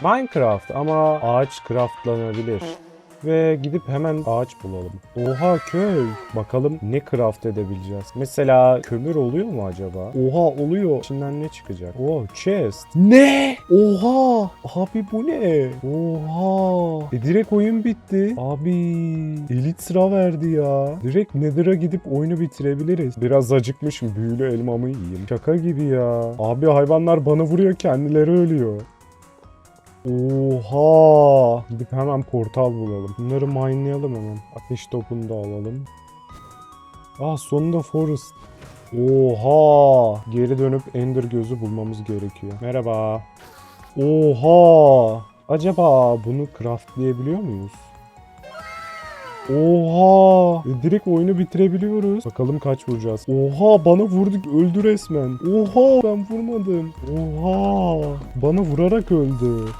Minecraft ama ağaç craftlanabilir. Ve gidip hemen ağaç bulalım. Oha köy. Bakalım ne craft edebileceğiz. Mesela kömür oluyor mu acaba? Oha oluyor. İçinden ne çıkacak? Oha chest. Ne? Oha. Abi bu ne? Oha. E direkt oyun bitti. Abi elit sıra verdi ya. Direkt Nether'a gidip oyunu bitirebiliriz. Biraz acıkmışım. Büyülü elmamı yiyeyim. Şaka gibi ya. Abi hayvanlar bana vuruyor kendileri ölüyor. Oha! Gidip hemen portal bulalım. Bunları minelayalım hemen. Ateş topunu da alalım. Ah sonunda forest. Oha! Geri dönüp ender gözü bulmamız gerekiyor. Merhaba. Oha! Acaba bunu craftlayabiliyor muyuz? Oha! E, direkt oyunu bitirebiliyoruz. Bakalım kaç vuracağız. Oha bana vurduk öldü resmen. Oha ben vurmadım. Oha! Bana vurarak öldü.